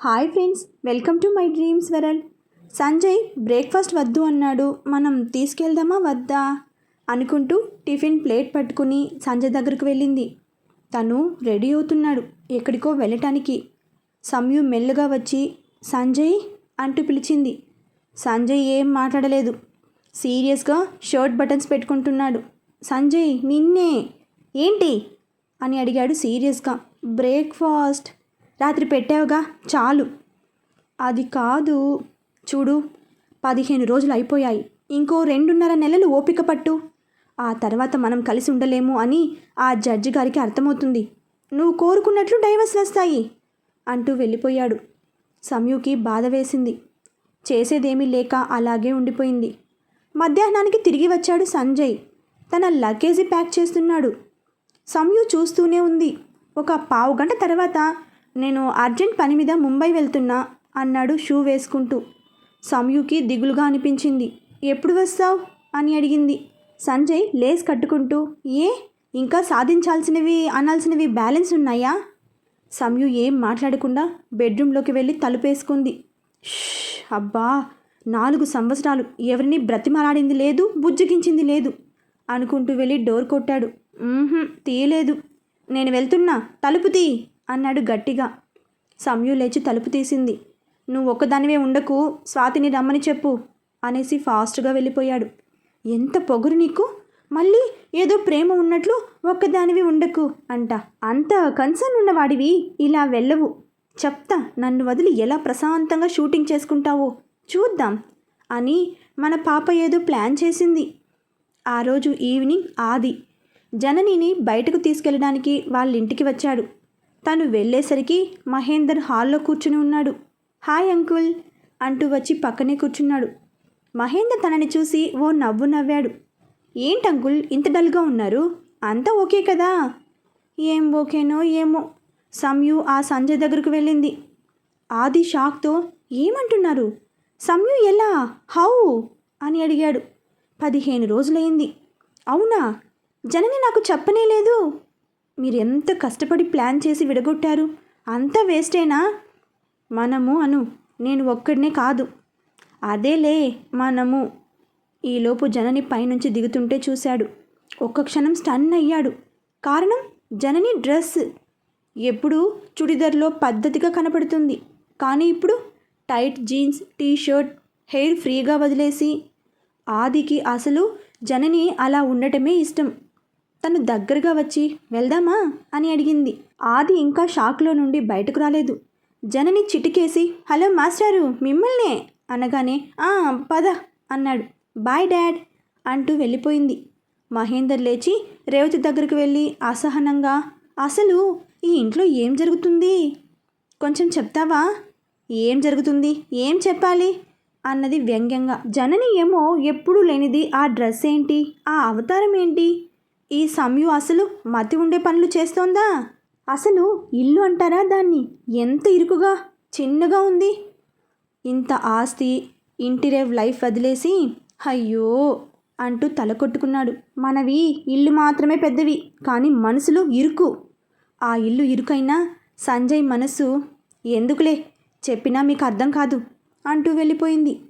Hi friends welcome to my dreams world. Sanjay breakfast వద్దు అన్నాడు. మనం తీసుకెళ్దామా వద్దా? అనుకుంటూ టిఫిన్ ప్లేట్ పట్టుకుని సంజయ్ దగ్గరకు వెళ్ళింది. తను రెడీ అవుతున్నాడు ఎక్కడికో వెళ్ళటానికి. సమయం మెల్లగా వచ్చి సంజయ్ అంటూ పిలిచింది. సంజయ్ ఏం మాట్లాడలేదు. సీరియస్గా షర్ట్ బటన్స్ పెట్టుకుంటున్నాడు. సంజయ్ నిన్నే? ఏంటి? అని అడిగాడు సీరియస్గా. బ్రేక్ఫాస్ట్? రాత్రి పెట్టావుగా? చాలు. అది కాదు. చూడు పదిహేను రోజులు అయిపోయాయి. ఇంకో రెండున్నర నెలలు ఓపిక పట్టు. ఆ తర్వాత మనం కలిసి ఉండలేము అని ఆ జడ్జి గారికి అర్థమవుతుంది. నువ్వు కోరుకున్నట్లు డైవర్స్ వస్తాయి అంటూ వెళ్ళిపోయాడు. సమయుకి బాధ వేసింది. చేసేదేమీ లేక అలాగే ఉండిపోయింది. మధ్యాహ్నానికి తిరిగి వచ్చాడు సంజయ్. తన లగేజీ ప్యాక్ చేస్తున్నాడు. సమయు చూస్తూనే ఉంది. ఒక పావు గంట తర్వాత నేను అర్జెంట్ పని మీద ముంబై వెళ్తున్నా అన్నాడు షూ వేసుకుంటూ. సంయుకి దిగులుగా అనిపించింది. ఎప్పుడు వస్తావు? అని అడిగింది. సంజయ్ లేస్ కట్టుకుంటూ ఏ? ఇంకా సాధించాల్సినవి అనాల్సినవి బ్యాలెన్స్ ఉన్నాయా? సంయు ఏం మాట్లాడకుండా బెడ్రూమ్లోకి వెళ్ళి తలుపేసుకుంది అబ్బా! నాలుగు సంవత్సరాలు. ఎవరిని బ్రతిమలాడింది లేదు బుజ్జగించింది లేదు అనుకుంటూ వెళ్ళి డోర్ కొట్టాడు. తీయలేదు. నేను వెళ్తున్నా. తలుపు తీ అన్నాడు గట్టిగా. సమయం లేచి తలుపు తీసింది. నువ్వు ఒక్కదానివే ఉండకు స్వాతిని రమ్మని చెప్పు అనేసి ఫాస్ట్గా వెళ్ళిపోయాడు. ఎంత పొగరు నీకు? మళ్ళీ ఏదో ప్రేమ ఉన్నట్లు ఒక్కదానివి ఉండకు అంట. అంత కన్సర్న్ ఉన్నవాడివి ఇలా వెళ్ళవు. చెప్తా నన్ను వదిలి ఎలా ప్రశాంతంగా షూటింగ్ చేసుకుంటావో చూద్దాం అని మన పాప ఏదో ప్లాన్ చేసింది. ఆ రోజు ఈవినింగ్ ఆది. జననిని బయటకు తీసుకెళ్ళడానికి వాళ్ళ ఇంటికి వచ్చాడు. తను వెళ్ళేసరికి మహేందర్ హాల్లో కూర్చుని ఉన్నాడు. హాయ్ అంకుల్ అంటూ వచ్చి పక్కనే కూర్చున్నాడు. మహేందర్ తనని చూసి ఓ నవ్వు నవ్వాడు. ఏంటి అంకుల్ ఇంత డల్గా ఉన్నారు? అంతా ఓకే కదా? ఏం ఓకేనో ఏమో సంయు ఆ సంజయ్ దగ్గరకు వెళ్ళింది. ఆది షాక్తో ఏమంటున్నారు? సంయు ఎలా? హౌ? అని అడిగాడు. పదిహేను రోజులైంది అవునా? జనని నాకు చెప్పనే లేదు మీరు ఎంత కష్టపడి ప్లాన్ చేసి విడగొట్టారు? అంతా వేస్టేనా? మనము అను నేను ఒక్కడినే కాదు. అదేలే మనము. ఈలోపు జనని పైనుంచి దిగుతుంటే చూశాడు. ఒక్క క్షణం స్టన్ అయ్యాడు. కారణం? జనని డ్రెస్. ఎప్పుడు చుడిదార్లో పద్ధతిగా కనపడుతుంది. కానీ ఇప్పుడు tight jeans T shirt hair ఫ్రీగా వదిలేసి ఆదికి అసలు జనని అలా ఉండటమే ఇష్టం. తను దగ్గరగా వచ్చి వెళ్దామా? అని అడిగింది. ఆది ఇంకా షాక్లో నుండి బయటకు రాలేదు. జనని చిటికేసి హలో మాస్టారు మిమ్మల్నే? అనగానే "ఆ, పద అన్నాడు. బాయ్ డాడ్ అంటూ వెళ్ళిపోయింది. మహేందర్ లేచి రేవతి దగ్గరికి వెళ్ళి అసహనంగా అసలు ఈ ఇంట్లో ఏం జరుగుతుంది? కొంచెం చెప్తావా? ఏం జరుగుతుంది? ఏం చెప్పాలి? అన్నది వ్యంగ్యంగా. జనని ఏమో ఎప్పుడూ లేనిది ఆ డ్రెస్ ఏంటి? ఆ అవతారం ఏంటి? ఈ సమయం అసలు మతి ఉండే పనులు చేస్తోందా? అసలు ఇల్లు అంటారా దాన్ని? ఎంత ఇరుకుగా చిన్నగా ఉంది. ఇంత ఆస్తి ఇంటిరేవ్ లైఫ్ వదిలేసి అయ్యో అంటూ తల కొట్టుకున్నాడు. మనవి ఇల్లు మాత్రమే పెద్దవి కానీ మనసులో ఇరుకు. ఆ ఇల్లు ఇరుకైనా సంజయ్ మనసు ఎందుకులే చెప్పినా మీకు అర్థం కాదు అంటూ వెళ్ళిపోయింది.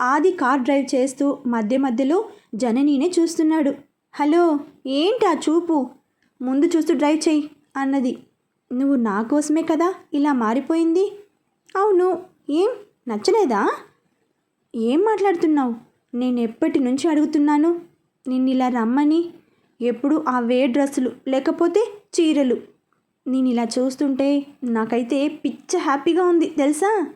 ఆది కార్ డ్రైవ్ చేస్తూ మధ్య మధ్యలో జననీనే చూస్తున్నాడు. హలో ఏంటి ఆ చూపు? ముందు చూస్తూ డ్రైవ్ చెయ్యి అన్నది. నువ్వు నా కోసమే కదా ఇలా మారిపోయింది? అవును ఏం? నచ్చలేదా? ఏం మాట్లాడుతున్నావు? నేను ఎప్పటి నుంచి అడుగుతున్నాను? నిన్ను ఇలా రమ్మని? ఎప్పుడు ఆ వే డ్రెస్సులు లేకపోతే చీరలు. నేను ఇలా చూస్తుంటే నాకైతే పిచ్చ హ్యాపీగా ఉంది తెలుసా?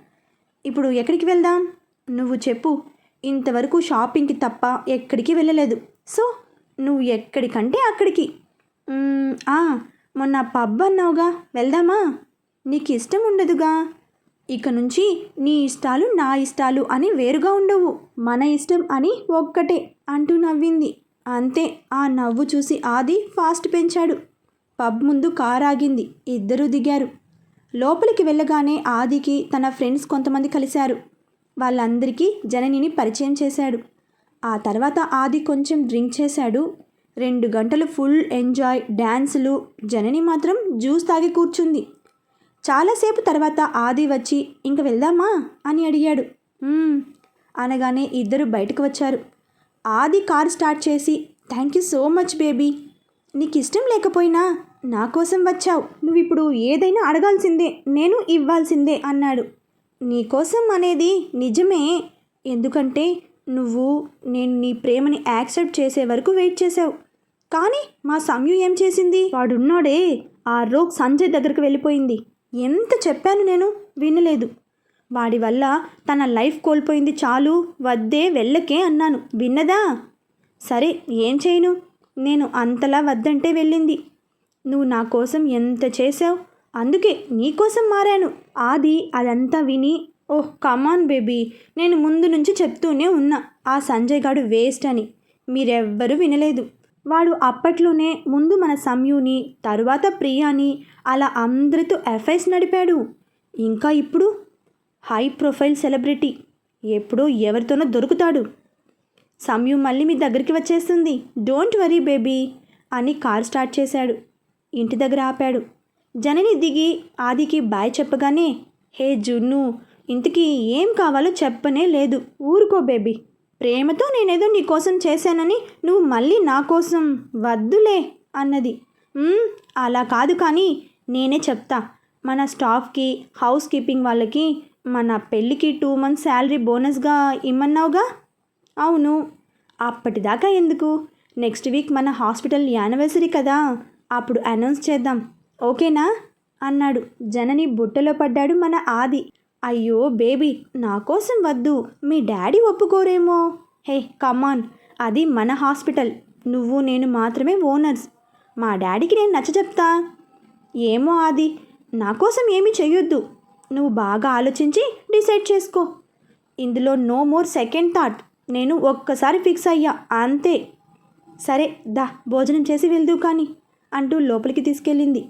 ఇప్పుడు ఎక్కడికి వెళ్దాం? నువ్వు చెప్పు. ఇంతవరకు షాపింగ్కి తప్ప ఎక్కడికి వెళ్ళలేదు. సో నువ్వు ఎక్కడికంటే అక్కడికి. ఆ, మొన్న పబ్ అన్నావుగా వెళ్దామా? నీకు ఇష్టం ఉండదుగా. ఇక నుంచి నీ ఇష్టాలు నా ఇష్టాలు అని వేరుగా ఉండవు. మన ఇష్టం అని ఒక్కటే అంటూ నవ్వింది. అంతే ఆ నవ్వు చూసి ఆది ఫాస్ట్ పెంచాడు. పబ్ ముందు కార్ ఆగింది ఇద్దరూ దిగారు. లోపలికి వెళ్ళగానే ఆదికి తన ఫ్రెండ్స్ కొంతమంది కలిశారు. వాళ్ళందరికీ జననిని పరిచయం చేశాడు. ఆ తర్వాత ఆది కొంచెం డ్రింక్ చేశాడు. రెండు గంటలు ఫుల్ ఎంజాయ్ డ్యాన్సులు జనని మాత్రం జ్యూస్ తాగి కూర్చుంది. చాలాసేపు తర్వాత ఆది వచ్చి ఇంక వెళ్దామా? అని అడిగాడు. అనగానే ఇద్దరు బయటకు వచ్చారు. ఆది కార్ స్టార్ట్ చేసి thank you so much baby. నీకు ఇష్టం లేకపోయినా నా కోసం వచ్చావు. నువ్వు ఇప్పుడు ఏదైనా అడగాల్సిందే నేను ఇవ్వాల్సిందే అన్నాడు. నీకోసం అనేది నిజమే. ఎందుకంటే నువ్వు నేను నీ ప్రేమని యాక్సెప్ట్ చేసే వరకు వెయిట్ చేసావు కానీ మా సమయం ఏం చేసింది? వాడున్నాడే ఆ రోగ్ సంజయ్ దగ్గరికి వెళ్ళిపోయింది. ఎంత చెప్పాను నేను వినలేదు. వాడి వల్ల తన లైఫ్ కోల్పోయింది చాలు వద్దే వెళ్ళకే అన్నాను. విన్నదా? సరే ఏం చేయను? నేను అంతలా వద్దంటే వెళ్ళింది. నువ్వు నా కోసం ఎంత చేసావు అందుకే నీకోసం మారాను. ఆది అదంతా విని ఓహ్ కమాన్ బేబీ నేను ముందు నుంచి చెప్తూనే ఉన్నా. ఆ సంజయ్ గాడు వేస్ట్ అని. మీరెవ్వరూ వినలేదు. వాడు అప్పట్లోనే ముందు మన సంయుని తరువాత ప్రియాని అలా అందరితో ఎఫ్ఐస్ నడిపాడు. ఇంకా ఇప్పుడు? హై ప్రొఫైల్ సెలబ్రిటీ ఎప్పుడో ఎవరితోనో దొరుకుతాడు. సమయం మళ్ళీ మీ దగ్గరికి వచ్చేస్తుంది. డోంట్ వరీ బేబీ అని కార్ స్టార్ట్ చేశాడు. ఇంటి దగ్గర ఆపాడు. జనని దిగి ఆదికి బాయ్ చెప్పగానే హే జున్ను ఇంతకీ ఏం కావాలో చెప్పనే లేదు. ఊరుకో బేబీ. ప్రేమతో నేనేదో నీకోసం చేశానని నువ్వు మళ్ళీ నా కోసం వద్దులే అన్నది. అలా కాదు కానీ నేనే చెప్తా. మన స్టాఫ్కి హౌస్ కీపింగ్ వాళ్ళకి మన పెళ్ళికి టూ మంత్స్ శాలరీ బోనస్గా ఇమ్మన్నావుగా? అవును. అప్పటిదాకా ఎందుకు? నెక్స్ట్ వీక్ మన హాస్పిటల్ యానివర్సరీ కదా. అప్పుడు అనౌన్స్ చేద్దాం. ఓకేనా? అన్నాడు. జనని బుట్టలో పడ్డాడు మన ఆది. అయ్యో బేబీ నా కోసం వద్దు. మీ డాడీ ఒప్పుకోరేమో. హే కమాన్ అది మన హాస్పిటల్. నువ్వు నేను మాత్రమే ఓనర్స్. మా డాడీకి నేను నచ్చ చెప్తా. ఏమో అది నా కోసం ఏమీ చెయ్యొద్దు. నువ్వు బాగా ఆలోచించి డిసైడ్ చేసుకో. ఇందులో నో మోర్ సెకండ్ థాట్. నేను ఒక్కసారి ఫిక్స్ అయ్యా అంతే. సరే దా భోజనం చేసి వెళ్దు కానీ అంటూ లోపలికి తీసుకెళ్ళింది.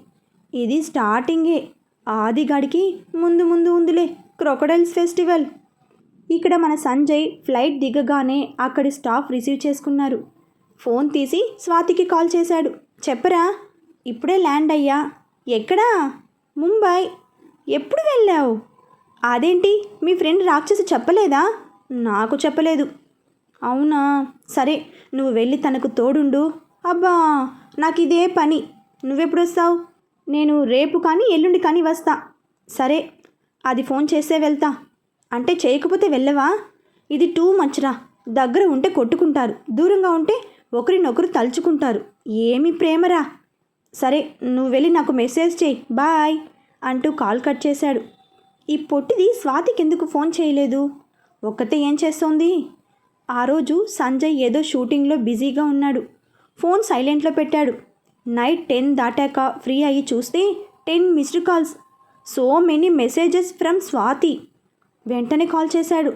ఇది స్టార్టింగే. ఆదిగాడికి ముందు ముందు ఉందిలే. Crocodiles festival. ఇక్కడ మన సంజయ్ ఫ్లైట్ దిగగానే అక్కడి స్టాఫ్ రిసీవ్ చేసుకున్నారు. ఫోన్ తీసి స్వాతికి కాల్ చేశాడు. చెప్పరా? ఇప్పుడే ల్యాండ్ అయ్యా. ఎక్కడా? ముంబై ఎప్పుడు వెళ్ళావు? అదేంటి? మీ ఫ్రెండ్ రాక్షసి చెప్పలేదా? నాకు చెప్పలేదు. అవునా? సరే నువ్వు వెళ్ళి తనకు తోడుండు. అబ్బా నాకు ఇదే పని. నువ్వెప్పుడు వస్తావు నేను రేపు కానీ ఎల్లుండి కానీ వస్తా. సరే. అది ఫోన్ చేస్తే వెళ్తా. అంటే చేయకపోతే వెళ్ళవా? ఇది టూ మచ్రా దగ్గర ఉంటే కొట్టుకుంటారు. దూరంగా ఉంటే ఒకరినొకరు తలుచుకుంటారు. ఏమి ప్రేమరా. సరే నువ్వు వెళ్ళి నాకు మెసేజ్ చేయి. బాయ్ అంటూ కాల్ కట్ చేశాడు. ఈ పొట్టిది స్వాతికి ఎందుకు ఫోన్ చేయలేదు? ఒక్కతే ఏం చేస్తోంది? ఆ రోజు సంజయ్ ఏదో షూటింగ్లో బిజీగా ఉన్నాడు. ఫోన్ సైలెంట్లో పెట్టాడు. నైట్ టెన్ దాటాక ఫ్రీ అయ్యి చూస్తే ten missed calls. So many messages from Swathi. వెంటనే కాల్ చేశాడు.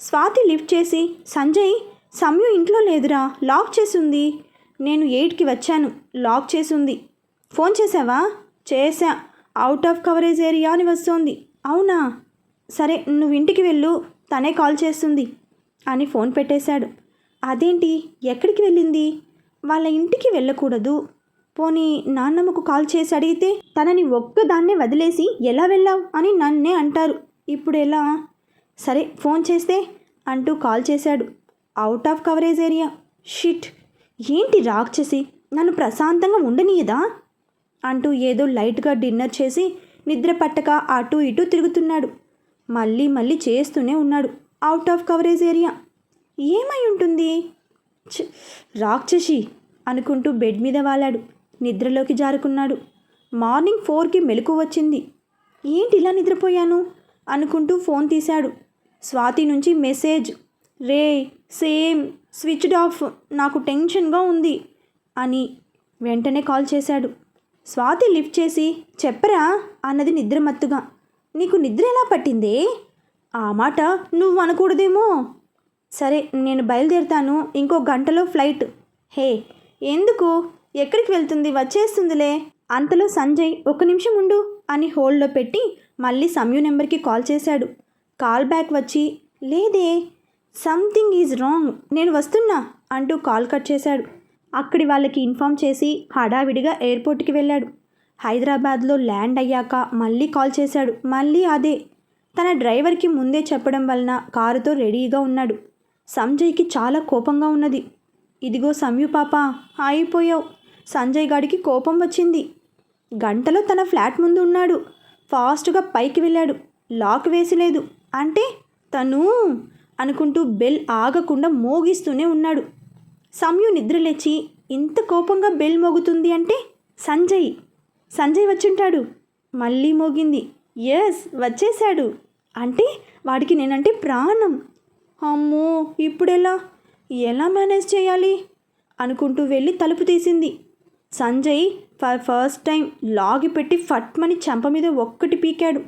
స్వాతి లిఫ్ట్ చేసి సంజయ్ సమయం ఇంట్లో లేదురా లాక్ చేసింది. నేను ఎయిట్కి వచ్చాను లాక్ చేసింది. ఫోన్ చేసావా చేశా. అవుట్ ఆఫ్ కవరేజ్ ఏరియా అని వస్తోంది. అవునా? సరే నువ్వు ఇంటికి వెళ్ళు తనే కాల్ చేస్తుంది అని ఫోన్ పెట్టేశాడు. అదేంటి? ఎక్కడికి వెళ్ళింది? వాళ్ళ ఇంటికి వెళ్ళకూడదు. పోనీ నాన్నమ్మకు కాల్ చేసి అడిగితే తనని ఒక్కదాన్నే వదిలేసి ఎలా వెళ్ళావు అని నన్నే అంటారు. ఇప్పుడు ఎలా? సరే ఫోన్ చేస్తే అంటూ కాల్ చేశాడు. Out of coverage area. Shit! ఏంటి రాక్షసి? నన్ను ప్రశాంతంగా ఉండనీయదా? అంటూ ఏదో లైట్గా డిన్నర్ చేసి నిద్ర పట్టక అటు ఇటు తిరుగుతున్నాడు. మళ్ళీ మళ్ళీ చేస్తూనే ఉన్నాడు. Out of coverage area. ఏమై ఉంటుంది? రాక్షసి! అనుకుంటూ బెడ్ మీద వాలాడు. నిద్రలోకి జారుకున్నాడు. మార్నింగ్ ఫోర్కి మెలకు వచ్చింది. ఏంటి ఇలా నిద్రపోయాను? అనుకుంటూ ఫోన్ తీశాడు. స్వాతి నుంచి మెసేజ్ రే సేమ్ స్విచ్డ్ ఆఫ్ నాకు టెన్షన్గా ఉంది అని వెంటనే కాల్ చేశాడు. స్వాతి లిఫ్ట్ చేసి చెప్పరా? అన్నది నిద్రమత్తుగా నీకు నిద్ర ఎలా పట్టిందే? ఆ మాట నువ్వు అనకూడదేమో. సరే నేను బయలుదేరుతాను. ఇంకో గంటలో ఫ్లైట్. హే ఎందుకు? ఎక్కడికి వెళ్తుంది? వచ్చేస్తుందిలే. అంతలో సంజయ్ ఒక నిమిషం ఉండు అని హోల్డ్లో పెట్టి మళ్ళీ సమయు నెంబర్కి కాల్ చేశాడు. కాల్ బ్యాక్ వచ్చి లేదే సంథింగ్ ఈజ్ రాంగ్ నేను వస్తున్నా అంటూ కాల్ కట్ చేశాడు. అక్కడి వాళ్ళకి ఇన్ఫామ్ చేసి హడావిడిగా ఎయిర్పోర్ట్కి వెళ్ళాడు. హైదరాబాద్లో ల్యాండ్ అయ్యాక మళ్ళీ కాల్ చేశాడు. మళ్ళీ అదే తన డ్రైవర్కి ముందే చెప్పడం వలన కారుతో రెడీగా ఉన్నాడు. సంజయ్కి చాలా కోపంగా ఉన్నది. ఇదిగో సంయు పాప అయిపోయావు. సంజయ్ గాడికి కోపం వచ్చింది. గంటలో తన ఫ్లాట్ ముందు ఉన్నాడు. ఫాస్ట్గా పైకి వెళ్ళాడు. లాక్ వేసిలేదు అంటే తను అనుకుంటూ బెల్ ఆగకుండా మోగిస్తూనే ఉన్నాడు. సంయు నిద్రలేచి ఇంత కోపంగా బెల్ మోగుతుంది అంటే సంజయ్ సంజయ్ వచ్చుంటాడు. మళ్ళీ మోగింది. ఎస్ వచ్చేశాడు. అంటే వాడికి నేనంటే ప్రాణం. అమ్మో ఇప్పుడెలా? ఎలా మేనేజ్ చేయాలి? అనుకుంటూ వెళ్ళి తలుపు తీసింది. సంజయ్ ఫర్ ఫస్ట్ టైం లాగి పెట్టి ఫట్మని చెంప మీద ఒక్కటి పీకాడు.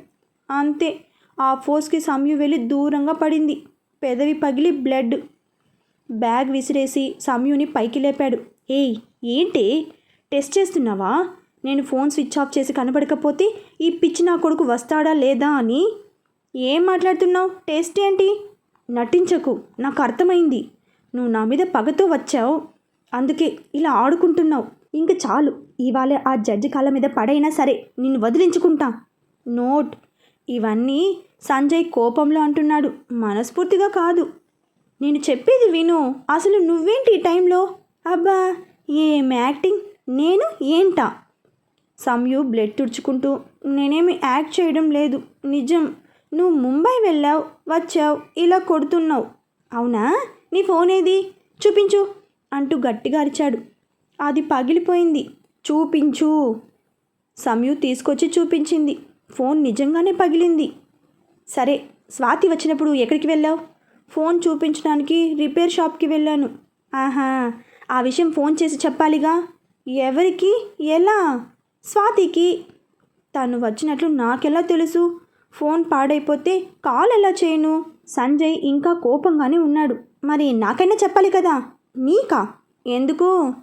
అంతే. ఆ ఫోర్స్కి సమ్యు వెళ్ళి దూరంగా పడింది. పెదవి పగిలి బ్లడ్. బ్యాగ్ విసిరేసి సమయుని పైకి లేపాడు. ఏయ్ ఏంటి? టెస్ట్ చేస్తున్నావా? నేను ఫోన్ స్విచ్ ఆఫ్ చేసి కనబడకపోతే ఈ పిచ్చి నా కొడుకు వస్తాడా లేదా అని? ఏం మాట్లాడుతున్నావు? టెస్ట్ ఏంటి? నటించకు. నాకు అర్థమైంది. నువ్వు నా మీద పగతో వచ్చావు. అందుకే ఇలా ఆడుకుంటున్నావు. ఇంక చాలు. ఇవాళ ఆ జడ్జి కాళ్ళ మీద పడైనా సరే నిన్ను వదిలించుకుంటా. నోట్. ఇవన్నీ సంజయ్ కోపంలో అంటున్నాడు. మనస్ఫూర్తిగా కాదు. నేను చెప్పేది విను. అసలు నువ్వేంటి ఈ టైంలో? అబ్బా ఏం యాక్టింగ్? నేను ఏంటా? సంయు బ్లడ్ తుడుచుకుంటూ నేనేమి యాక్ట్ చేయడం లేదు. నిజం. నువ్వు ముంబై వెళ్ళావు వచ్చావు ఇలా కొడుతున్నావు. అవునా? నీ ఫోన్ ఏది? చూపించు అంటూ గట్టిగా అరిచాడు. అది పగిలిపోయింది. చూపించు. సమయు తీసుకొచ్చి చూపించింది. ఫోన్ నిజంగానే పగిలింది. సరే స్వాతి వచ్చినప్పుడు ఎక్కడికి వెళ్ళావు? ఫోన్ చూపించడానికి రిపేర్ షాప్కి వెళ్ళాను. ఆహా ఆ విషయం ఫోన్ చేసి చెప్పాలిగా? ఎవరికి? ఎలా? స్వాతికి? తను వచ్చినట్లు నాకెలా తెలుసు? ఫోన్ పాడైపోతే కాల్ ఎలా చేయను? సంజయ్ ఇంకా కోపంగానే ఉన్నాడు. మరి నాకైనా చెప్పాలి కదా? నీకా? ఎందుకు?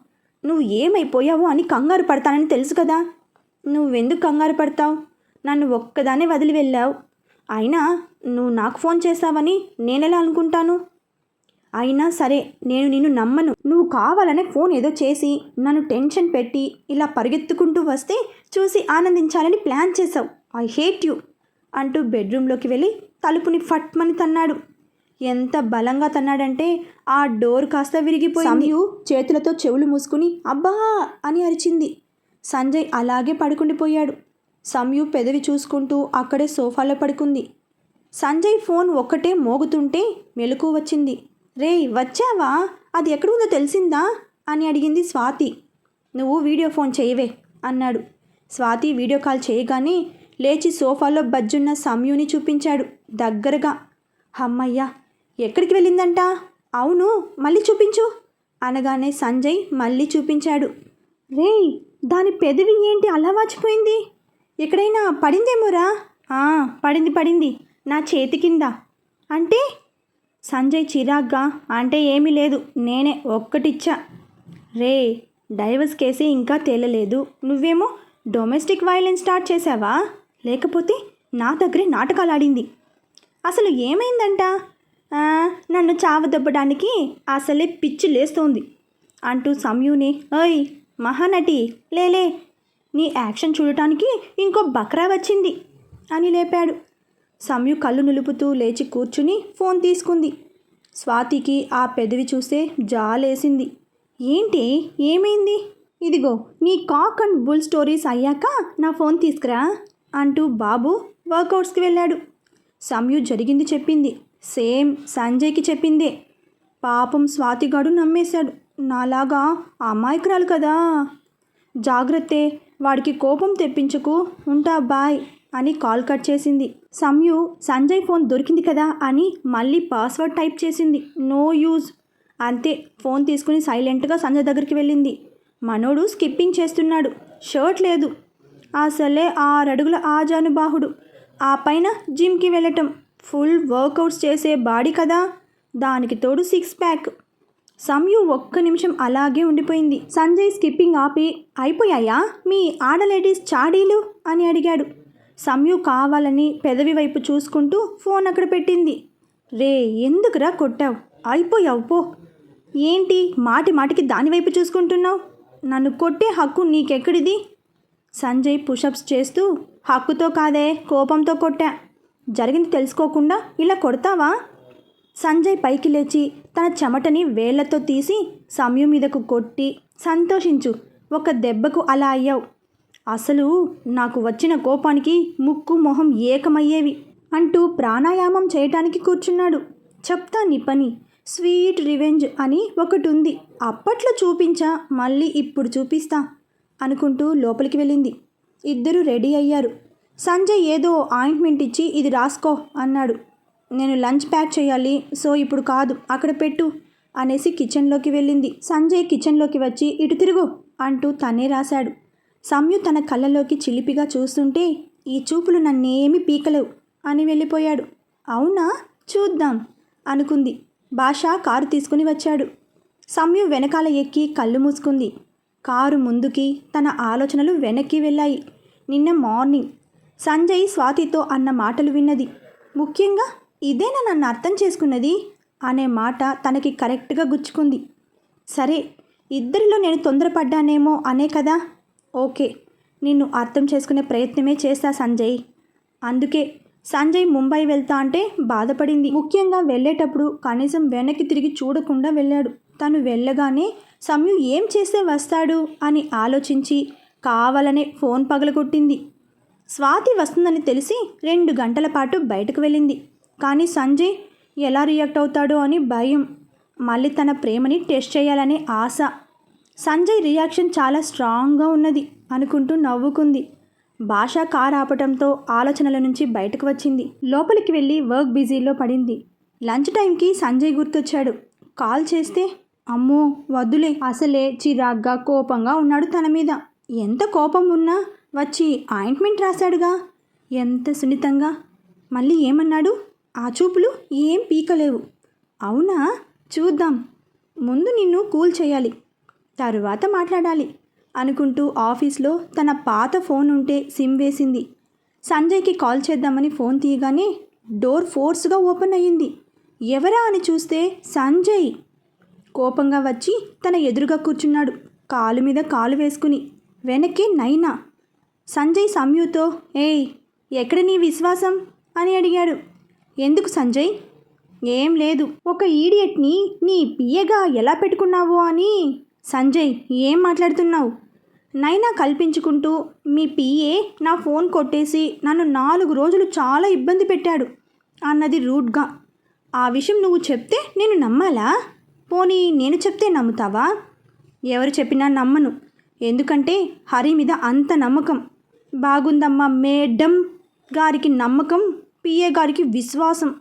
నువ్వు ఏమైపోయావో అని కంగారు పడతానని తెలుసు కదా. నువ్వెందుకు కంగారు పడతావు? నన్ను ఒక్కదానే వదిలి వెళ్ళావు. అయినా నువ్వు నాకు ఫోన్ చేస్తావని నేనెలా అనుకుంటాను? అయినా సరే నేను నిన్ను నమ్మను. నువ్వు కావాలనే ఫోన్ ఏదో చేసి నన్ను టెన్షన్ పెట్టి ఇలా పరిగెత్తుకుంటూ వస్తే చూసి ఆనందించాలని ప్లాన్ చేసావు ఐ హేట్ యు అంటూ బెడ్రూమ్లోకి వెళ్ళి తలుపుని ఫట్మని తన్నాడు. ఎంత బలంగా తన్నాడంటే ఆ డోర్ కాస్త విరిగిపోయింది. సంయు చేతులతో చెవులు మూసుకుని అబ్బా! అని అరిచింది. సంజయ్ అలాగే పడుకుండిపోయాడు సంయు పెదవి చూసుకుంటూ అక్కడే సోఫాలో పడుకుంది. సంజయ్ ఫోన్ ఒక్కటే మోగుతుంటే మెలకు వచ్చింది. రేయ్ వచ్చావా? అది ఎక్కడుందో తెలిసిందా? అని అడిగింది స్వాతి. నువ్వు వీడియో ఫోన్ చేయవే అన్నాడు. స్వాతి వీడియో కాల్ చేయగానే లేచి సోఫాలో బజ్జున్న సంయుని చూపించాడు దగ్గరగా. అమ్మయ్యా ఎక్కడికి వెళ్ళిందంట? అవును మళ్ళీ చూపించు. అనగానే సంజయ్ మళ్ళీ చూపించాడు. రేయ్ దాని పెదవి ఏంటి అలా వాచిపోయింది? ఎక్కడైనా పడిందేమోరా? పడింది పడింది. నా చేతి కింద. అంటే? సంజయ్ చిరాగ్గా అంటే ఏమీ లేదు నేనే ఒక్కటిచ్చా. రే డైవర్స్ కేసే ఇంకా తేలలేదు. నువ్వేమో డొమెస్టిక్ వైలెన్స్ స్టార్ట్ చేసావా లేకపోతే నా దగ్గరే నాటకాలు ఆడింది అసలు ఏమైందంట? నన్ను చావ చావదొబ్బడానికి అసలే పిచ్చి లేస్తోంది. అంటూ సమయుని ఓయ్ మహానటి లేలే నీ యాక్షన్ చూడటానికి ఇంకో బక్రా వచ్చింది అని లేపాడు. సంయు కళ్ళు నిలుపుతూ లేచి కూర్చుని ఫోన్ తీసుకుంది. స్వాతికి ఆ పెదవి చూసే జాలేసింది. ఏంటి? ఏమైంది? ఇదిగో నీ కాక్ అండ్ బుల్ స్టోరీస్ అయ్యాక నా ఫోన్ తీసుకురా అంటూ బాబు వర్కౌట్స్కి వెళ్ళాడు. సంయు జరిగింది చెప్పింది. సేమ్ సంజయ్కి చెప్పిందే. పాపం స్వాతిగాడు నమ్మేశాడు. నాలాగా అమాయకురాలు కదా. జాగ్రత్తే వాడికి కోపం తెప్పించుకు ఉంటా బాయ్ అని కాల్ కట్ చేసింది. సంయు సంజయ్ ఫోన్ దొరికింది కదా అని మళ్ళీ పాస్వర్డ్ టైప్ చేసింది. No use. అంతే ఫోన్ తీసుకుని సైలెంట్గా సంజయ్ దగ్గరికి వెళ్ళింది. మనోడు స్కిప్పింగ్ చేస్తున్నాడు. షర్ట్ లేదు. అసలే ఆరడుగుల ఆజానుబాహుడు. ఆ పైన జిమ్కి వెళ్ళటం. ఫుల్ వర్కౌట్స్ చేసే బాడీ కదా? దానికి తోడు సిక్స్ ప్యాక్. సంయు ఒక్క నిమిషం అలాగే ఉండిపోయింది. సంజయ్ స్కిప్పింగ్ ఆపి అయిపోయాయా? మీ ఆడ లేడీస్ చాడీలు? అని అడిగాడు. సంయు కావాలని పెదవి వైపు చూసుకుంటూ ఫోన్ అక్కడ పెట్టింది. రే ఎందుకురా కొట్టావు? అయిపోయావు పో. ఏంటి? మాటి మాటికి దాని వైపు చూసుకుంటున్నావు? నన్ను కొట్టే హక్కు నీకెక్కడిది? సంజయ్ పుషప్స్ చేస్తూ హక్కుతో కాదే కోపంతో కొట్టా. జరిగింది తెలుసుకోకుండా ఇలా కొడతావా? సంజయ్ పైకి లేచి తన చెమటని వేళ్ళతో తీసి సమయం మీదకు కొట్టి సంతోషించు ఒక దెబ్బకు అలా అయ్యావు. అసలు నాకు వచ్చిన కోపానికి ముక్కు మొహం ఏకమయ్యేవి అంటూ ప్రాణాయామం చేయటానికి కూర్చున్నాడు. చెప్తా నీ పని స్వీట్ రివెంజ్ అని ఒకటి ఉంది అప్పట్లో చూపించా మళ్ళీ ఇప్పుడు చూపిస్తా అనుకుంటూ లోపలికి వెళ్ళింది. ఇద్దరు రెడీ అయ్యారు. సంజయ్ ఏదో ఆయింట్మెంట్ ఇచ్చి ఇది రాసుకో అన్నాడు. నేను లంచ్ ప్యాక్ చేయాలి సో ఇప్పుడు కాదు అక్కడ పెట్టు అనేసి కిచెన్లోకి వెళ్ళింది. సంజయ్ కిచెన్లోకి వచ్చి ఇటు తిరుగు అంటూ తనే రాశాడు. సంయు తన కళ్ళలోకి చిలిపిగా చూస్తుంటే ఈ చూపులు నన్నేమి పీకలేవు అని వెళ్ళిపోయాడు. అవునా? చూద్దాం అనుకుంది. భాష కారు తీసుకుని వచ్చాడు. సంయు వెనకాల ఎక్కి కళ్ళు మూసుకుంది. కారు ముందుకి తన ఆలోచనలు వెనక్కి వెళ్ళాయి. నిన్న మార్నింగ్ సంజయ్ స్వాతితో అన్న మాటలు విన్నది. ముఖ్యంగా ఇదేనా నన్ను అర్థం చేసుకున్నది? అనే మాట తనకి కరెక్ట్గా గుచ్చుకుంది. సరే ఇద్దరిలో నేను తొందరపడ్డానేమో అనే కదా? ఓకే నిన్ను అర్థం చేసుకునే ప్రయత్నమే చేస్తా సంజయ్. అందుకే సంజయ్ ముంబై వెళ్తా అంటే బాధపడింది. ముఖ్యంగా వెళ్ళేటప్పుడు కనీసం వెనక్కి తిరిగి చూడకుండా వెళ్ళాడు. తను వెళ్ళగానే సమయం ఏం చేస్తే వస్తాడు? అని ఆలోచించి కావాలనే ఫోన్ పగలగొట్టింది. స్వాతి వస్తుందని తెలిసి రెండు గంటల పాటు బయటకు వెళ్ళింది. కానీ సంజయ్ ఎలా రియాక్ట్ అవుతాడో అని భయం. మళ్ళీ తన ప్రేమని టెస్ట్ చేయాలనే ఆశ. సంజయ్ రియాక్షన్ చాలా స్ట్రాంగ్గా ఉన్నది అనుకుంటూ నవ్వుకుంది. భాష కార్ ఆపటంతో ఆలోచనల నుంచి బయటకు వచ్చింది. లోపలికి వెళ్ళి వర్క్ బిజీలో పడింది. లంచ్ టైంకి సంజయ్ గుర్తొచ్చాడు. కాల్ చేస్తే అమ్మో వద్దులే అసలే చిరాగ్గా కోపంగా ఉన్నాడు తన మీద. ఎంత కోపం ఉన్నా వచ్చి ఆయింట్మెంట్ రాశాడుగా. ఎంత సున్నితంగా. మళ్ళీ ఏమన్నాడు? ఆ చూపులు ఏం పీకలేవు. అవునా? చూద్దాం. ముందు నిన్ను కూల్ చేయాలి. తరువాత మాట్లాడాలి అనుకుంటూ ఆఫీస్లో తన పాత ఫోన్ ఉంటే సిమ్ వేసింది. సంజయ్కి కాల్ చేద్దామని ఫోన్ తీయగానే డోర్ ఫోర్స్గా ఓపెన్ అయ్యింది. ఎవరా అని చూస్తే సంజయ్. కోపంగా వచ్చి తన ఎదురుగా కూర్చున్నాడు. కాలు మీద కాలు వేసుకుని వెనక్కి నైనా. సంజయ్ సంయుతో ఏయ్ ఎక్కడ నీ విశ్వాసం? అని అడిగాడు. ఎందుకు సంజయ్? ఏం లేదు. ఒక ఈడియట్ని నీ పియ్యగా ఎలా పెట్టుకున్నావు అని. సంజయ్ ఏం మాట్లాడుతున్నావు? నైనా కల్పించుకుంటూ మీ పిఏ నా ఫోన్ కొట్టేసి నన్ను నాలుగు రోజులు చాలా ఇబ్బంది పెట్టాడు అన్నది రూడ్గా. ఆ విషయం నువ్వు చెప్తే నేను నమ్మాలా? పోనీ నేను చెప్తే నమ్ముతావా? ఎవరు చెప్పినా నమ్మను. ఎందుకంటే హరి మీద అంత నమ్మకం. బాగుందమ్మా. మేడం గారికి నమ్మకం పిఏ గారికి విశ్వాసం.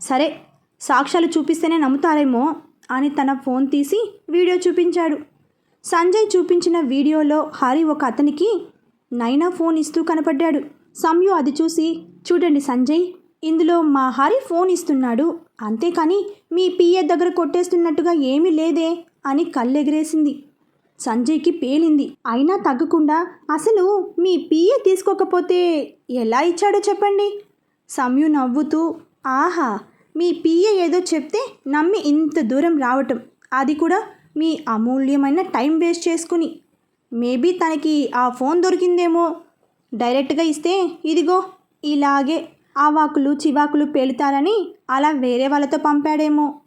సరే సాక్ష్యాలు చూపిస్తేనే నమ్ముతారేమో అని తన ఫోన్ తీసి వీడియో చూపించాడు. సంజయ్ చూపించిన వీడియోలో హరి ఒక అతనికి నైనా ఫోన్ ఇస్తూ కనపడ్డాడు. సంయు అది చూసి చూడండి సంజయ్ ఇందులో మా హరి ఫోన్ ఇస్తున్నాడు. అంతేకాని మీ పిఏ దగ్గర కొట్టేస్తున్నట్టుగా ఏమీ లేదే అని కళ్ళెగిరేసింది. సంజయ్కి పేలింది. అయినా తగ్గకుండా అసలు మీ పిఏ తీసుకోకపోతే ఎలా ఇచ్చాడో చెప్పండి. సంయు నవ్వుతూ ఆహా మీ పిఏ ఏదో చెప్తే నమ్మి ఇంత దూరం రావటం. అది కూడా మీ అమూల్యమైన టైం వేస్ట్ చేసుకుని. మేబీ తనకి ఆ ఫోన్ దొరికిందేమో. డైరెక్ట్గా ఇస్తే ఇదిగో ఇలాగే ఆవాకులు చివాకులు పేలుతారని అలా వేరే వాళ్ళతో పంపాడేమో.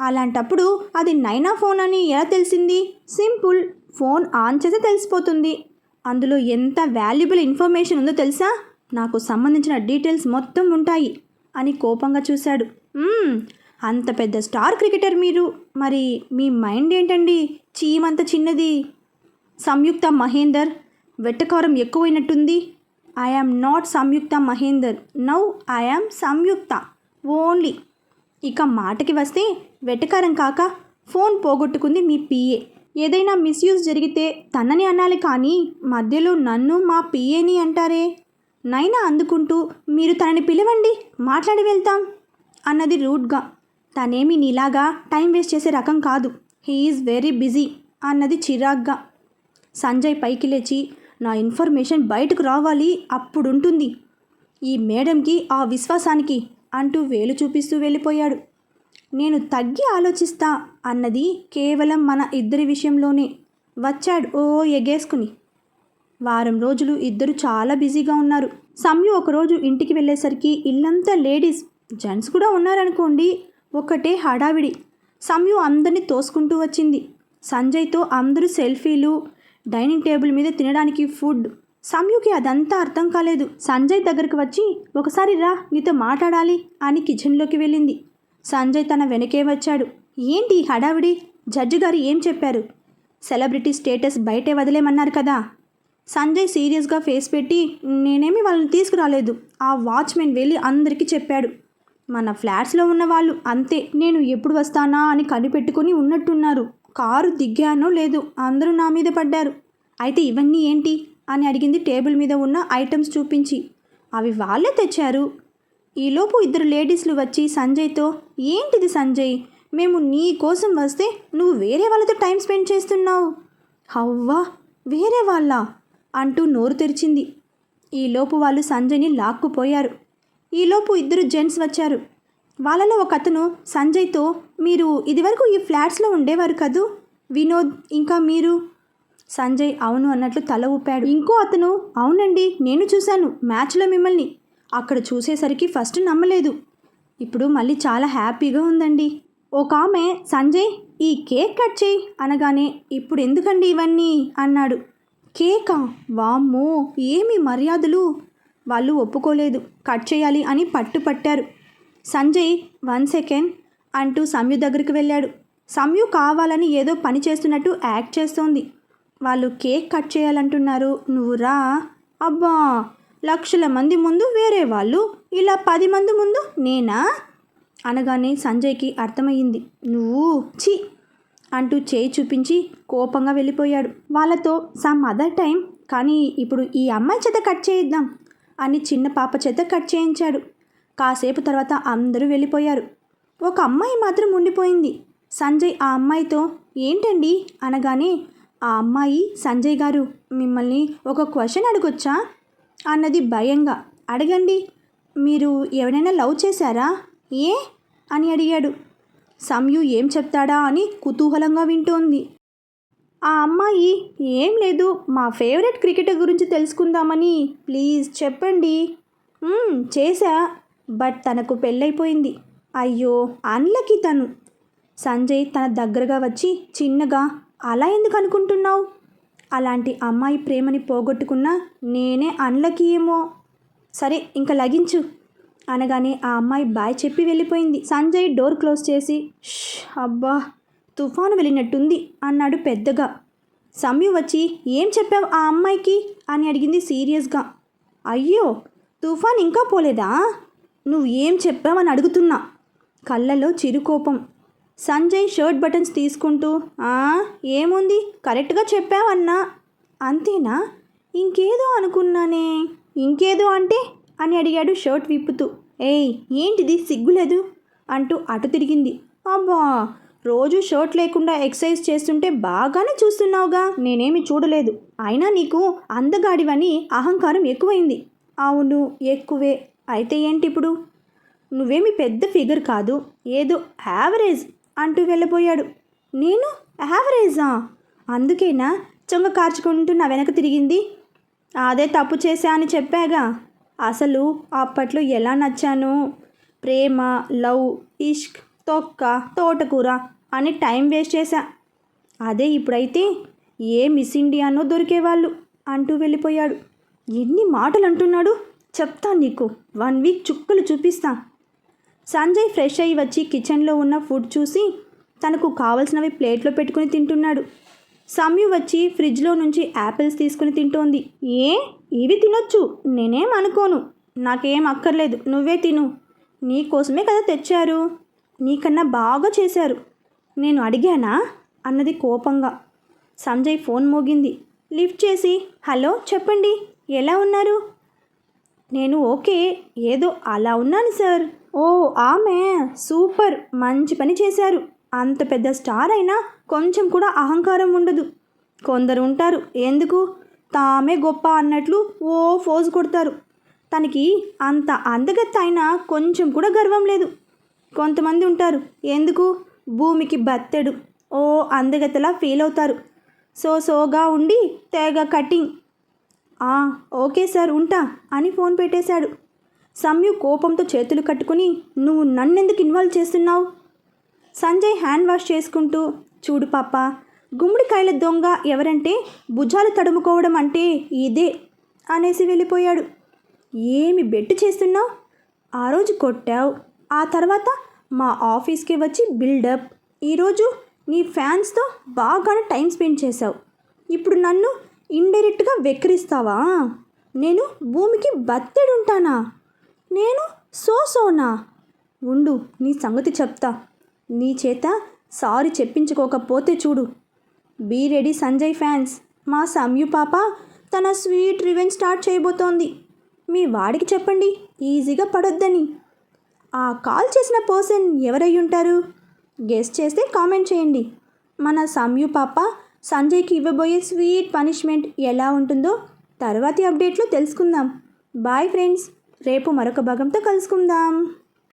అలాంటప్పుడు అది నైనా ఫోన్ అని ఎలా తెలిసింది? సింపుల్. ఫోన్ ఆన్ చేస్తే తెలిసిపోతుంది. అందులో ఎంత వాల్యుబుల్ ఇన్ఫర్మేషన్ ఉందో తెలుసా? నాకు సంబంధించిన డీటెయిల్స్ మొత్తం ఉంటాయి అని కోపంగా చూశాడు. అంత పెద్ద స్టార్ క్రికెటర్ మీరు. మరి మీ మైండ్ ఏంటండి? చీమంత చిన్నది. సంయుక్త మహేందర్. వెట్టకారం ఎక్కువైనట్టుంది. I am not Samyuktha Mahender. Now I am Samyuktha. Only ఇక మాటకి వస్తే వెటకారం కాక ఫోన్ పోగొట్టుకుంది మీ పిఏ. ఏదైనా మిస్యూజ్ జరిగితే తనని అనాలి కానీ మధ్యలో నన్ను మా పిఏని అంటారే? నైనా అందుకుంటూ మీరు తనని పిలవండి మాట్లాడి వెళ్తాం అన్నది రూట్గా తనేమి నీలాగా టైం వేస్ట్ చేసే రకం కాదు. హీఈస్ వెరీ బిజీ అన్నది చిరాగ్గా. సంజయ్ పైకి లేచి నా ఇన్ఫర్మేషన్ బయటకు రావాలి అప్పుడుంటుంది. ఈ మేడంకి ఆ విశ్వాసానికి అంటూ వేలు చూపిస్తూ వెళ్ళిపోయాడు. నేను తగ్గి ఆలోచిస్తా అన్నది కేవలం మన ఇద్దరి విషయంలోనే. వచ్చాడు ఓ ఎగేసుకుని. వారం రోజులు ఇద్దరు చాలా బిజీగా ఉన్నారు. సమ్యు ఒకరోజు ఇంటికి వెళ్ళేసరికి ఇల్లంతా లేడీస్ జెంట్స్ కూడా ఉన్నారనుకోండి ఒకటే హడావిడి. సమ్యు అందరినీ తోసుకుంటూ వచ్చింది. సంజయ్తో అందరూ సెల్ఫీలు డైనింగ్ టేబుల్ మీద తినడానికి ఫుడ్. సమ్యుకి అదంతా అర్థం కాలేదు. సంజయ్ దగ్గరికి వచ్చి ఒకసారి రా నీతో మాట్లాడాలి అని కిచెన్లోకి వెళ్ళింది. సంజయ్ తన వెనకే వచ్చాడు. ఏంటి హడావిడి? జడ్జి గారు ఏం చెప్పారు? సెలబ్రిటీ స్టేటస్ బయటే వదిలేమన్నారు కదా. సంజయ్ సీరియస్గా ఫేస్ పెట్టి నేనేమి వాళ్ళని తీసుకురాలేదు. ఆ వాచ్మెన్ వెళ్ళి అందరికీ చెప్పాడు. మన ఫ్లాట్స్లో ఉన్న వాళ్ళు అంతే. నేను ఎప్పుడు వస్తానా అని కనిపెట్టుకుని ఉన్నట్టున్నారు. కారు దిగానో లేదు అందరూ నా మీద పడ్డారు. అయితే ఇవన్నీ ఏంటి? అని అడిగింది టేబుల్ మీద ఉన్న ఐటమ్స్ చూపించి. అవి వాళ్ళే తెచ్చారు. ఈలోపు ఇద్దరు లేడీస్లు వచ్చి సంజయ్తో ఏంటిది సంజయ్? మేము నీ కోసం వస్తే నువ్వు వేరే వాళ్ళతో టైం స్పెండ్ చేస్తున్నావు. హవ్వా వేరే వాళ్ళ? అంటూ నోరు తెరిచింది. ఈలోపు వాళ్ళు సంజయ్ని లాక్కుపోయారు. ఈలోపు ఇద్దరు జెంట్స్ వచ్చారు. వాళ్ళలో ఒక అతను సంజయ్తో మీరు ఇదివరకు ఈ ఫ్లాట్స్లో ఉండేవారు కదూ? వినోద్ ఇంకా మీరు? సంజయ్ అవును అన్నట్లు తల ఊపాడు. ఇంకో అతను అవునండి నేను చూశాను మ్యాచ్లో మిమ్మల్ని. అక్కడ చూసేసరికి ఫస్ట్ నమ్మలేదు. ఇప్పుడు మళ్ళీ చాలా హ్యాపీగా ఉందండి. ఒక ఆమె సంజయ్ ఈ కేక్ కట్ చేయి అనగానే ఇప్పుడు ఎందుకండి ఇవన్నీ? అన్నాడు. కేకా? వామ్మో ఏమి మర్యాదలు? వాళ్ళు ఒప్పుకోలేదు. కట్ చేయాలి అని పట్టుపట్టారు. సంజయ్ వన్ సెకండ్ అంటూ సంయు దగ్గరికి వెళ్ళాడు. సంయు కావాలని ఏదో పని చేస్తున్నట్టు యాక్ట్ చేస్తోంది. వాళ్ళు కేక్ కట్ చేయాలంటున్నారు. నువ్వురా అబ్బా! లక్షల మంది ముందు వేరే వాళ్ళు. ఇలా పది మంది ముందు నేనా? అనగానే సంజయ్కి అర్థమయ్యింది. నువ్వు చి అంటూ చేయి చూపించి కోపంగా వెళ్ళిపోయాడు. వాళ్ళతో సమ్ అదర్ టైం కానీ ఇప్పుడు ఈ అమ్మాయి చేత కట్ చేయిద్దాం అని చిన్న పాప చేత కట్ చేయించాడు. కాసేపు తర్వాత అందరూ వెళ్ళిపోయారు. ఒక అమ్మాయి మాత్రం ఉండిపోయింది. సంజయ్ ఆ అమ్మాయితో ఏంటండి? అనగానే ఆ అమ్మాయి సంజయ్ గారు మిమ్మల్ని ఒక క్వశ్చన్ అడగొచ్చా? అన్నది భయంగా. అడగండి మీరు ఎవరైనా లవ్ చేశారా? ఏ? అని అడిగాడు. సంయు ఏం చెప్తాడా అని కుతూహలంగా వింటోంది. ఆ అమ్మాయి ఏం లేదు మా ఫేవరెట్ క్రికెటర్ గురించి తెలుసుకుందామని. ప్లీజ్ చెప్పండి. చేశా బట్ తనకు పెళ్ళైపోయింది. అయ్యో అన్లకి తను. సంజయ్ తన దగ్గరగా వచ్చి చిన్నగా అలా ఎందుకు అనుకుంటున్నావు? అలాంటి అమ్మాయి ప్రేమని పోగొట్టుకున్నా నేనే అన్లకి ఏమో సరే ఇంకా లగించు. అనగానే ఆ అమ్మాయి బాయ్ చెప్పి వెళ్ళిపోయింది. సంజయ్ డోర్ క్లోజ్ చేసి అబ్బా తుఫాను వెళ్ళినట్టుంది అన్నాడు పెద్దగా. సమ్యు వచ్చి ఏం చెప్పావు ఆ అమ్మాయికి? అని అడిగింది సీరియస్గా. అయ్యో తుఫాన్ ఇంకా పోలేదా? నువ్వు ఏం చెప్పావని అడుగుతున్నా. కళ్ళలో చిరుకోపం. సంజయ్ షర్ట్ బటన్స్ తీసుకుంటూ ఏముంది? కరెక్ట్గా చెప్పావన్నా. అంతేనా? ఇంకేదో అనుకున్నానే. ఇంకేదో అంటే? అని అడిగాడు షర్ట్ విప్పుతూ. ఏయ్ ఏంటిది? సిగ్గులేదు? అంటూ అటు తిరిగింది. అబ్బా రోజు షర్ట్ లేకుండా ఎక్సర్సైజ్ చేస్తుంటే బాగానే చూస్తున్నావుగా. నేనేమి చూడలేదు. అయినా నీకు అందగాడివని అహంకారం ఎక్కువైంది. అవును ఎక్కువే. అయితే ఏంటి ఇప్పుడు నువ్వేమి పెద్ద ఫిగర్ కాదు. ఏదో యావరేజ్ అంటూ వెళ్ళిపోయాడు. నేను? యావరేజా అందుకేనా? చొంగ కార్చుకుంటూ నా వెనక తిరిగింది. అదే తప్పు చేశా అని చెప్పాగా. అసలు అప్పట్లో ఎలా నచ్చాను? ప్రేమ లవ్ ఇష్క్ తొక్క తోటకూర అని టైం వేస్ట్ చేశా. అదే ఇప్పుడైతే ఏ మిస్ ఇండియానో దొరికేవాళ్ళు అంటూ వెళ్ళిపోయాడు. ఎన్ని మాటలు అంటున్నాడు? చెప్తా నీకు. వన్ వీక్ చుక్కలు చూపిస్తా. సంజయ్ ఫ్రెష్ అయ్యి వచ్చి కిచెన్లో ఉన్న ఫుడ్ చూసి తనకు కావలసినవి ప్లేట్లో పెట్టుకుని తింటున్నాడు. సమ్యు వచ్చి ఫ్రిడ్జ్లో నుంచి యాపిల్స్ తీసుకుని తింటోంది. ఏ? ఇవి తినొచ్చు. నేనేం అనుకోను. నాకేం అక్కర్లేదు. నువ్వే తిను. నీకోసమే కదా తెచ్చారు. నీకన్నా బాగా చేశారు. నేను అడిగానా? అన్నది కోపంగా. సంజయ్ ఫోన్ మోగింది. లిఫ్ట్ చేసి హలో చెప్పండి. ఎలా ఉన్నారు? నేను ఓకే. ఏదో అలా ఉన్నాను సార్. ఓ ఆమె సూపర్. మంచి పని చేశారు. అంత పెద్ద స్టార్ అయినా కొంచెం కూడా అహంకారం ఉండదు. కొందరు ఉంటారు. ఎందుకు? తామే గొప్ప అన్నట్లు ఓ ఫోజు కొడతారు. తనకి అంత అందగత్త అయినా కొంచెం కూడా గర్వం లేదు. కొంతమంది ఉంటారు. ఎందుకు? భూమికి బత్తెడు. ఓ అందగతలా ఫీల్ అవుతారు. సో సోగా ఉండి తెగ కటింగ్. ఓకే సార్ ఉంటా అని ఫోన్ పెట్టేశాడు. సమ్యు కోపంతో చేతులు కట్టుకుని నువ్వు నన్నెందుకు ఇన్వాల్వ్ చేస్తున్నావు? సంజయ్ హ్యాండ్ వాష్ చేసుకుంటూ చూడు పాప గుమ్మడికాయల దొంగ ఎవరంటే భుజాలు తడుముకోవడం అంటే ఇదే అనేసి వెళ్ళిపోయాడు. ఏమి బెట్టు చేస్తున్నావు? ఆ రోజు కొట్టావు. ఆ తర్వాత మా ఆఫీస్కి వచ్చి బిల్డప్. ఈరోజు నీ ఫ్యాన్స్తో బాగానే టైం స్పెండ్ చేశావు. ఇప్పుడు నన్ను ఇండైరెక్ట్గా వెక్కిరిస్తావా? నేను భూమికి బత్తెడుంటానా? నేను సో సోనా. ఉండు నీ సంగతి చెప్తా. నీ చేత సారీ చెప్పించుకోకపోతే చూడు. Be ready Sanjay fans. మా సమ్యు పాప తన స్వీట్ రివెంజ్ స్టార్ట్ చేయబోతోంది. మీ వాడికి చెప్పండి ఈజీగా పడొద్దని. ఆ కాల్ చేసిన పర్సన్ ఎవరై ఉంటారు? గెస్ట్ చేస్తే కామెంట్ చేయండి. మన సమ్యు పాప సంజయ్కి ఇవ్వబోయే స్వీట్ పనిష్మెంట్ ఎలా ఉంటుందో తర్వాతి అప్డేట్లో తెలుసుకుందాం. Bye friends. రేపు మరొక భాగంతో కలుసుకుందాం.